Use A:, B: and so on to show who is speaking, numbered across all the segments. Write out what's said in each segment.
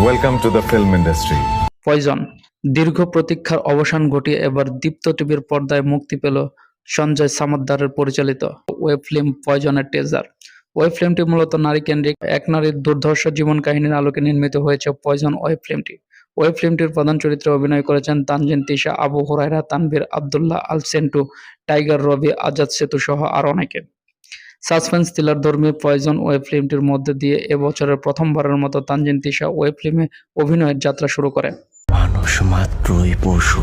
A: Welcome to the film industry.
B: Poison দীর্ঘ প্রতীক্ষার অবসান ঘটিয়ে এবার দীপ্ত টিভির পর্দায় মুক্তি পেল সঞ্জয় সামদ্দারের পরিচালিত ওয়েব ফিল্ম পয়জনের টেজার ওয়েব ফিল্মটি মূলত নারী কেন্দ্রিক এক নারীর দুর্ধর্ষ জীবন কাহিনীর আলোকে নির্মিত হয়েছে পয়জন ওয়েব ফিল্মটি ওয়েব ফিল্মটির প্রধান চরিত্রে অভিনয় করেছেন তানজিন তিশা, আবু হুরায়রা, তানভীর আব্দুল্লাহ আল সেন্টু টাইগার রবি, আজাদ সেতু সহ আর অনেকে। সাসপেন্স থ্রিলার ধর্মী পয়জন ওয়েব ফিল্মটির মধ্যে দিয়ে এবছরের প্রথমবারের মতো তানজিন তিশা ওয়েব ফিল্মে অভিনয়ের যাত্রা শুরু করে।
C: মানুষ মাত্রই পশু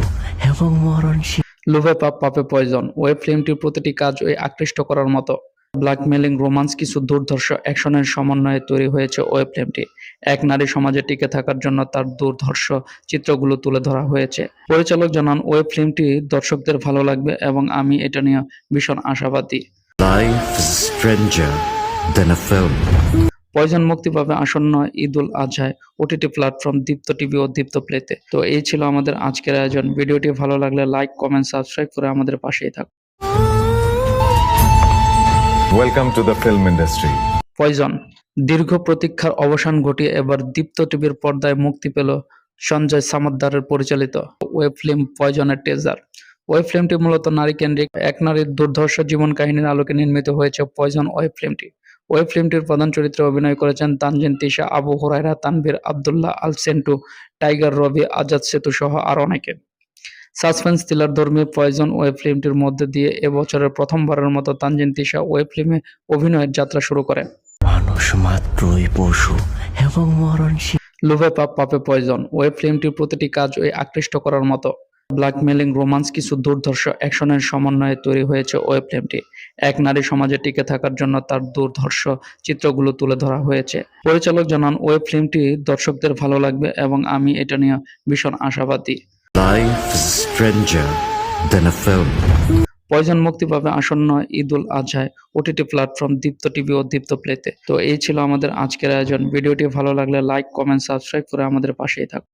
C: এবং মরণশীল।
B: লোভে পাপ পাপে পয়জন ওয়েব ফিল্মটির প্রতিটি কাজ ওই আকৃষ্ট করার মতো। ব্ল্যাকমেলিং রোমান্স কিছু দুর্ধর্ষ অ্যাকশনের সমন্বয়ে তৈরি হয়েছে ওয়েব ফিল্মটি। এক নারী সমাজে টিকে থাকার জন্য তার দুর্ধর্ষ চিত্রগুলো তুলে ধরা হয়েছে। পরিচালক জানান ওয়েব ফিল্মটি দর্শকদের ভালো লাগবে এবং আমি এটা নিয়ে ভীষণ আশাবাদী।
C: Life stranger than a film
B: Poison মুক্তি পাবে আসন্ন ঈদ উল আজহায় ওটিটি প্ল্যাটফর্ম দীপ্ত টিভি ও দীপ্ত প্লেতে তো। এই ছিল আমাদের আজকের আয়োজন। ভিডিওটি ভালো লাগলে লাইক কমেন্ট সাবস্ক্রাইব করে আমাদের পাশেই থাকুন।
A: Welcome to the film industry.
B: Poison দীর্ঘ প্রতীক্ষার অবসান ঘটিয়ে এবার দীপ্ত টিভির পর্দায় মুক্তি পেল সঞ্জয় সামদ্দারের পরিচালিত ওয়েব ফিল্ম পয়জনের টেজার ওয়েব ফিল্মটি মূলত নারী কেন্দ্রিক এক নারীর দুর্ধর্ষ জীবন কাহিনীর আলোকে নির্মিত হয়েছে পয়জন ওয়েব ফিল্মটি ওয়েব ফিল্মটির প্রধান চরিত্রে অভিনয় করেছেন তানজিন তিশা আবু হুরায়রা তানভীর আব্দুল্লাহ আল সেন্টু টাইগার রবি আজাদ সেতু সহ আর অনেকে। সাসপেন্স থ্রিলার ধর্মী পয়জন ওয়েব ফিল্মটির মধ্যে দিয়ে এবছরের প্রথমবারের মতো তানজিন তিশা ওয়েব ফিল্মে অভিনয়ের যাত্রা শুরু করে
C: মানুষ মাত্রই পশু এবং মরণশীল।
B: লোভে পাপ পাপে পয়জন ওয়েব ফিল্মটির প্রতিটি কাজ ওই আকৃষ্ট করার মতো। ব্ল্যাকমেলিং রোমান্স কিছু দুর্ধর্ষ অ্যাকশনের সমন্বয়ে তৈরি হয়েছে ওয়েব ফিল্মটি। এক নারী সমাজে টিকে থাকার জন্য তার দুর্ধর্ষ চিত্রগুলো তুলে ধরা হয়েছে। পরিচালক জানান ওয়েব ফিল্মটি দর্শকদের ভালো লাগবে এবং আমি এটা নিয়ে ভীষণ আশাবাদী। পয়জন মুক্তি পাবে আসন্ন ঈদ উল আজহায় ওটিটি প্ল্যাটফর্ম দীপ্ত টিভি ও দীপ্ত প্লেতে। তো এই ছিল আমাদের আজকের আয়োজন। ভিডিওটি ভালো লাগলে লাইক কমেন্ট সাবস্ক্রাইব করে আমাদের পাশেই থাকুন।